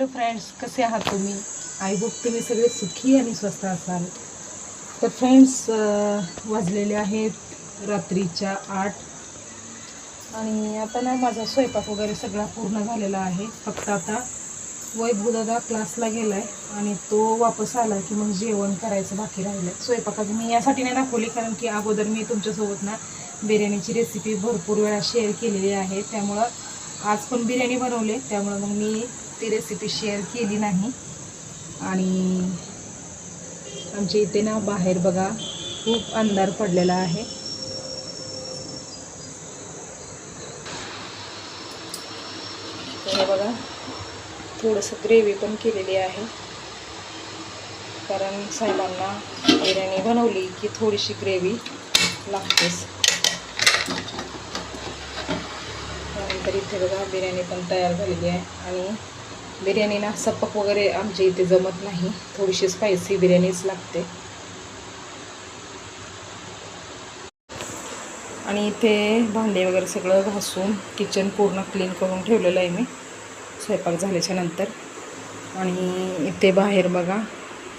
Hello friends कसे आहात तुम्ही? आय होप तुम्ही सगळे सुखी आणि स्वस्त असाल. तर फ्रेंड्स वाजलेले आहेत रात्रीच्या आठ. आणि आता ना माझा स्वयंपाक वगैरे सगळा पूर्ण झालेला आहे. फक्त आता वैभव दादा क्लासला गेला आहे आणि तो वापस आला की मग जेवण करायचं बाकी राहिलं आहे स्वयंपाकाचं मी यासाठी नाही दाखवली कारण की अगोदर मी तुमच्यासोबत ना बिर्याणीची रेसिपी भरपूर वेळा शेअर केलेली आहे. त्यामुळं आज पण बिर्याणी बनवले त्यामुळं मग मी ती रेसिपी शेअर केली नाही. आणि आमच्या इथे ना बाहेर बघा खूप अंधार पडलेला आहे. हे बघा थोडंसं ग्रेव्ही पण केलेली आहे. कारण साहेबांना बिर्याणी बनवली की थोडीशी ग्रेव्ही लागतेच. त्यानंतर इथे बघा बिर्याणी पण तयार झालेली आहे. आणि बिर्याणी ना सपक वगैरे आमच्या इथे जमत नाही. थोडीशी स्पायसी बिर्याणीच लागते. आणि इथे भांडे वगैरे सगळं घासून किचन पूर्ण क्लीन करून ठेवलेलं आहे मी. स्वयंपाक झाल्याच्यानंतर. आणि इथे बाहेर बघा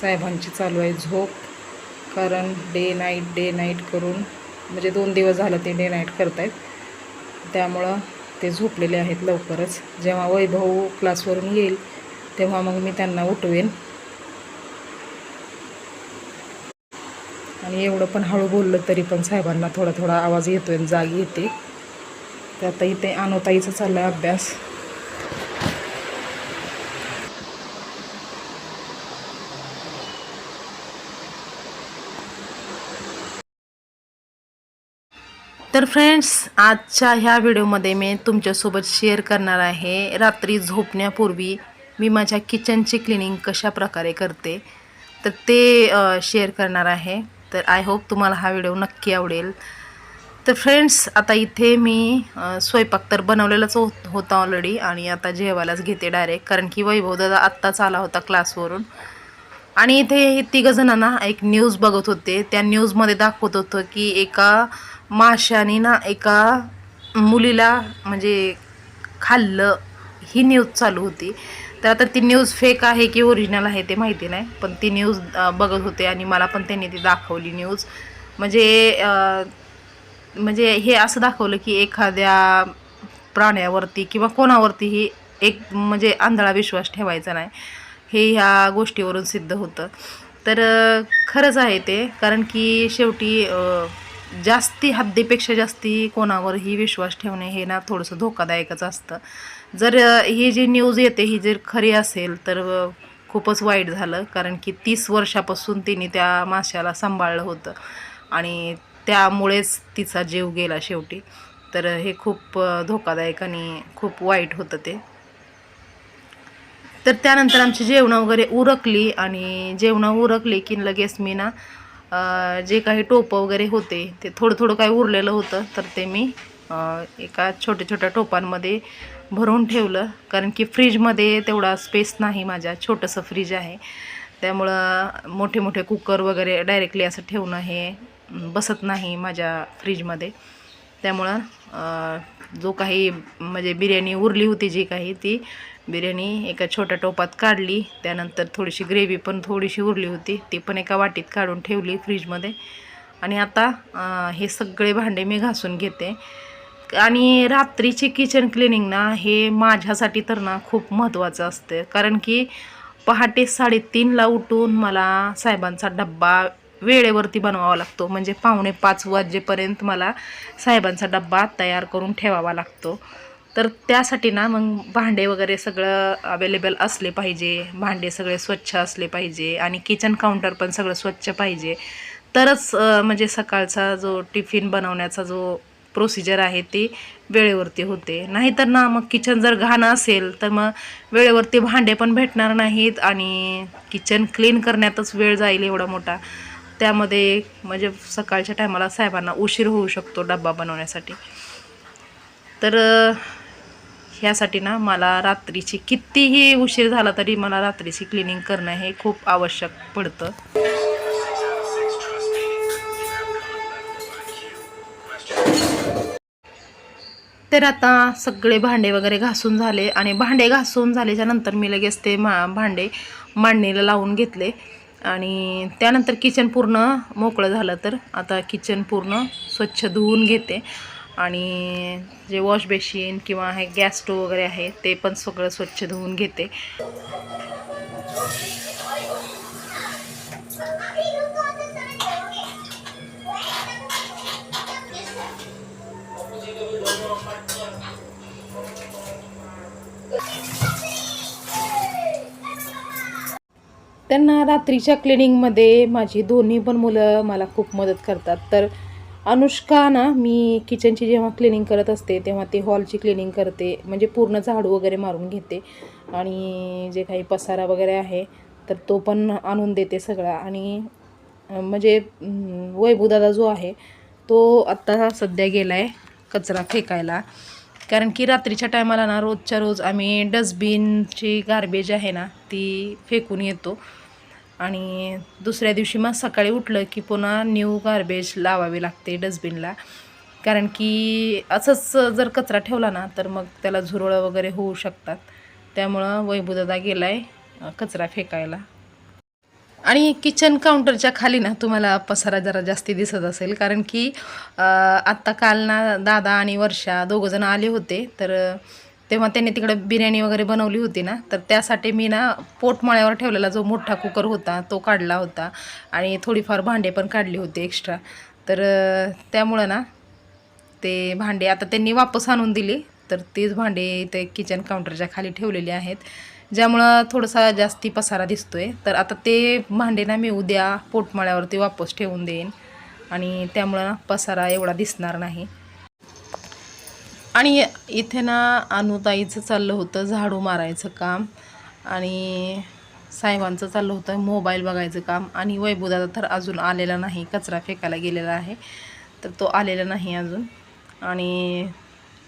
साहेबांची चालू आहे झोप. कारण डे नाईट डे नाईट करून म्हणजे दोन दिवस झालं ते डे नाईट करतायत. त्यामुळं ते झोपलेले आहेत लवकरच. जेव्हा वैभव क्लासवरून येईल तेव्हा मग मी त्यांना उठवेन. आणि एवढं पण हळू बोललं तरी पण साहेबांना थोडा थोडा आवाज येतो आहे जाग येते. तर आता इथे अनुताईचा चालला आहे अभ्यास. तर फ्रेंड्स आजच्या ह्या व्हिडिओमध्ये मी तुमच्यासोबत शेअर करणार आहे रात्री झोपण्यापूर्वी मी माझ्या किचनची क्लिनिंग कशा प्रकारे करते तर ते शेअर करणार आहे. तर आय होप तुम्हाला हा व्हिडिओ नक्की आवडेल. तर फ्रेंड्स आता इथे मी स्वयंपाक तर बनवलेलाच होत होता ऑलरेडी आणि आता जेवायलाच घेते डायरेक्ट कारण की वैभव दादा आत्ताच आला होता क्लासवरून आणि इथे हे तिघ जणांना एक न्यूज बघत होते. त्या न्यूजमध्ये दाखवत होतं की एका माशाने ना एका मुलीला म्हणजे खाल्लं. ही न्यूज चालू होती. तर आता ती न्यूज फेक आहे की ओरिजिनल आहे ते माहिती नाही. पण ती न्यूज बघत होते आणि मला पण त्यांनी ती दाखवली न्यूज म्हणजे म्हणजे हे असं दाखवलं की एखाद्या प्राण्यावरती किंवा कोणावरतीही एक म्हणजे आंधळा विश्वास ठेवायचा नाही. हे ह्या गोष्टीवरून सिद्ध होतं. तर खरंच आहे ते. कारण की शेवटी जास्ती हद्दीपेक्षा जास्ती कोणावरही विश्वास ठेवणे हे ना थोडंसं धोकादायकच असतं. जर ही जी न्यूज येते ही जर खरी असेल तर खूपच वाईट झालं. कारण की तीस वर्षापासून तिने त्या माशाला सांभाळलं होतं. आणि त्यामुळेच तिचा जीव गेला शेवटी. तर हे खूप धोकादायक आणि खूप वाईट होतं ते. तर त्यानंतर आमची जेवणं वगैरे उरकली आणि जेवणं उरकली की लगेच मी ना जे काही टोपं वगैरे होते ते थोडं थोडं काही उरलेलं होतं तर ते मी एका छोट्या छोट्या टोपांमध्ये भरून ठेवलं. कारण की फ्रीजमध्ये तेवढा स्पेस नाही माझ्या छोटंसं फ्रीज आहे. त्यामुळं मोठे मोठे कुकर वगैरे डायरेक्टली असं ठेवणं हे बसत नाही माझ्या फ्रीजमध्ये त्यामुळं जो काही म्हणजे बिर्याणी उरली होती जी काही ती बिर्याणी एका छोट्या टोपात काढली त्यानंतर थोडीशी ग्रेव्ही पण थोडीशी उरली होती. ती पण एका वाटीत काढून ठेवली फ्रीजमध्ये आणि आता हे सगळे भांडे मी घासून घेते. आणि रात्रीची किचन क्लिनिंग ना हे माझ्यासाठी तर ना खूप महत्त्वाचं असतं. कारण की पहाटे साडेतीनला उठून मला साहेबांचा डब्बा वेळेवरती बनवावा लागतो. म्हणजे पावणे पाच वाजेपर्यंत मला साहेबांचा डब्बा तयार करून ठेवावा लागतो. तर त्यासाठी ना मग भांडे वगैरे सगळं अवेलेबल असले पाहिजे. भांडे सगळे स्वच्छ असले पाहिजे आणि किचन काउंटर पण सगळं स्वच्छ पाहिजे. तरच म्हणजे सकाळचा जो टिफिन बनवण्याचा जो प्रोसिजर आहे ती वेळेवरती होते. नाहीतर ना मग किचन जर घाण असेल तर मग वेळेवरती भांडे पण भेटणार नाहीत आणि किचन क्लीन करण्यातच वेळ जाईल एवढा मोठा. त्यामध्ये म्हणजे सकाळच्या टायमाला साहेबांना उशीर होऊ शकतो डब्बा बनवण्यासाठी. तर ह्यासाठी ना मला रात्रीची कितीही उशीर झाला तरी मला रात्रीची क्लिनिंग करणं हे खूप आवश्यक पडतं. तर आता सगळे भांडे वगैरे घासून झाले आणि भांडे घासून झाल्याच्यानंतर मी लगेच ते मा भांडे मांडणीला लावून घेतले. आणि त्यानंतर किचन पूर्ण मोकळं झालं तर आता किचन पूर्ण स्वच्छ धुवून घेते. आणि जे वॉश बेसिन किंवा हे गॅस स्टोव वगैरे आहे ते पण सगळं स्वच्छ धुवून घेते. त्यांना रात्रीच्या क्लिनिंगमध्ये माझी दोन्ही पण मुलं मला खूप मदत करतात. तर अनुष्का ना मी किचनची जेव्हा क्लिनिंग करत असते तेव्हा ती हॉलची क्लिनिंग करते. म्हणजे पूर्ण झाडू वगैरे मारून घेते. आणि जे काही पसारा वगैरे आहे तर तो पण आणून देते सगळा. आणि म्हणजे वैभूदादा जो आहे तो आत्ता सध्या गेला आहे कचरा फेकायला. कारण की रात्रीच्या टायमाला ना रोजच्या रोज आम्ही डस्टबिनची गार्बेज आहे ना ती फेकून येतो. आणि दुसऱ्या दिवशी मग सकाळी उठलं की पुन्हा न्यू गार्बेज लावावी लागते डस्टबिनला कारण की असंच जर कचरा ठेवला ना तर मग त्याला झुरळं वगैरे होऊ शकतात. त्यामुळं वैभवदादा गेला आहे कचरा फेकायला. आणि किचन काउंटरच्या खाली ना तुम्हाला पसारा जरा जास्ती दिसत असेल. कारण की आत्ता काल ना दादा आणि वर्षा दोघंजण आले होते. तर तेव्हा त्यांनी तिकडं बिर्याणी वगैरे बनवली होती ना तर त्यासाठी मी ना पोटमाळ्यावर ठेवलेला जो मोठा कुकर होता तो काढला होता. आणि थोडीफार भांडे पण काढली होती एक्स्ट्रा तर त्यामुळं ना ते भांडे आता त्यांनी वापस आणून दिली. तर तेच भांडे ते किचन काउंटरच्या खाली ठेवलेले आहेत. ज्यामुळं थोडासा जास्ती पसारा दिसतो आहे तर आता ते भांडे ना मी उद्या पोटमाळ्यावरती वापस ठेवून देईन. आणि त्यामुळं ना पसारा एवढा दिसणार नाही. आणि इथे ना अनुताईचं चाललं होतं झाडू मारायचं काम आणि साहेबांचं चाललं होतं मोबाईल बघायचं काम. आणि वैभूदादा तर अजून आलेला नाही कचरा फेकायला गेलेला आहे. तर तो आलेला नाही अजून. आणि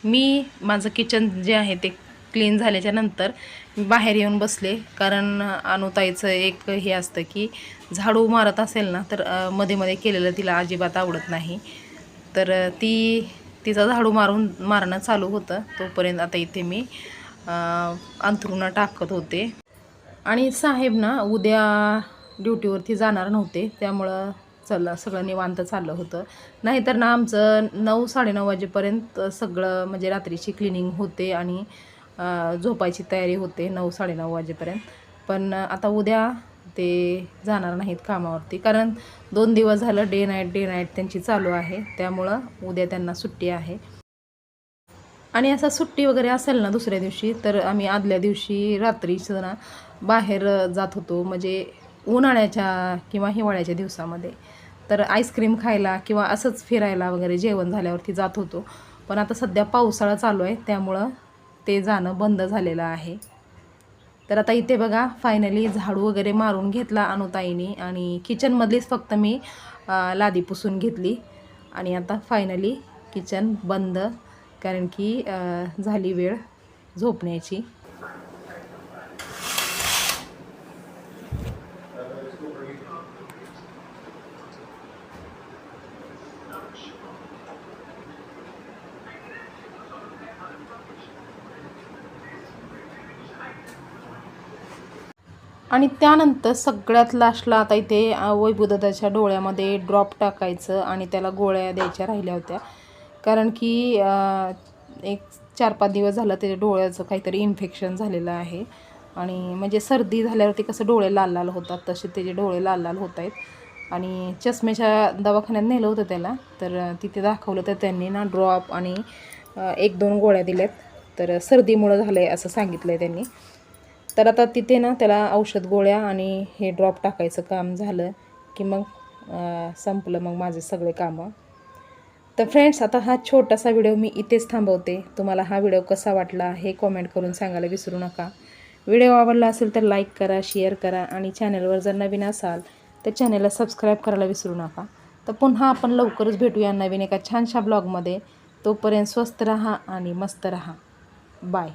मी माझं किचन जे आहे ते क्लीन झाल्याच्यानंतर मी बाहेर येऊन बसले. कारण अनुताईचं एक हे असतं की झाडू मारत असेल ना तर मध्ये मध्ये केलेलं तिला अजिबात आवडत नाही. तर ती तिचा झाडू मारून मारणं चालू होतं. तोपर्यंत आता इथे मी अ, अंथरुणं टाकत होते. आणि साहेब ना उद्या ड्युटीवरती जाणार नव्हते. त्यामुळं चला सगळं निवांत चाललं होतं. नाहीतर ना आमचं नऊ साडेनऊ वाजेपर्यंत सगळं म्हणजे रात्रीची क्लिनिंग होते आणि झोपायची तयारी होते नऊ साडेनऊ वाजेपर्यंत. पण आता उद्या ते जाणार नाहीत कामावरती. कारण दोन दिवस झालं डे नाईट डे नाईट त्यांची चालू आहे. त्यामुळं उद्या त्यांना सुट्टी आहे. आणि असं सुट्टी वगैरे असेल ना दुसऱ्या दिवशी तर आम्ही आदल्या दिवशी रात्रीचं ना बाहेर जात होतो. म्हणजे उन्हाळ्याच्या किंवा हिवाळ्याच्या दिवसामध्ये. तर आईस्क्रीम खायला किंवा असंच फिरायला वगैरे जेवण झाल्यावरती जात होतो. पण आता सध्या पावसाळा चालू आहे. त्यामुळं ते जाणं बंद झालेलं आहे. तर आता इथे बघा फायनली झाडू वगैरे मारून घेतला अनुताईने आणि किचनमधलीच फक्त मी लादी पुसून घेतली. आणि आता फायनली किचन बंद कारण की झाली वेळ झोपण्याची. आणि त्यानंतर सगळ्यात लास्टला आता इथे अ, डोळ्यामध्ये ड्रॉप टाकायचं आणि त्याला गोळ्या द्यायच्या राहिल्या होत्या. कारण की एक चार पाच दिवस झालं त्याच्या डोळ्याचं काहीतरी इन्फेक्शन झालेलं आहे. आणि म्हणजे सर्दी झाल्यावरती कसं डोळे लाल लाल होतात तसे त्याचे डोळे लाल लाल होत आहेत. आणि चष्म्याच्या दवाखान्यात नेलं होतं त्याला तर तिथे दाखवलं तर त्यांनी ना ड्रॉप आणि एक दोन गोळ्या दिल्यात. तर सर्दीमुळं झालं आहे असं सांगितलं आहे त्यांनी. तर आता तिथे ना त्याला औषध गोळ्या आणि हे ड्रॉप टाकायचं काम झालं की मग संपलं मग माझे सगळे कामं. तर फ्रेंड्स आता हा छोटासा व्हिडिओ मी इथेच थांबवते. तुम्हाला हा व्हिडिओ कसा वाटला हे कॉमेंट करून सांगायला विसरू नका. व्हिडिओ आवडला असेल तर लाईक करा शेअर करा आणि चॅनलवर जर नवीन असाल तर चॅनलला सबस्क्राईब करायला विसरू नका. तर पुन्हा आपण लवकरच भेटूया नवीन एका छानशा ब्लॉगमध्ये तोपर्यंत स्वस्त रहा आणि मस्त रहा. बाय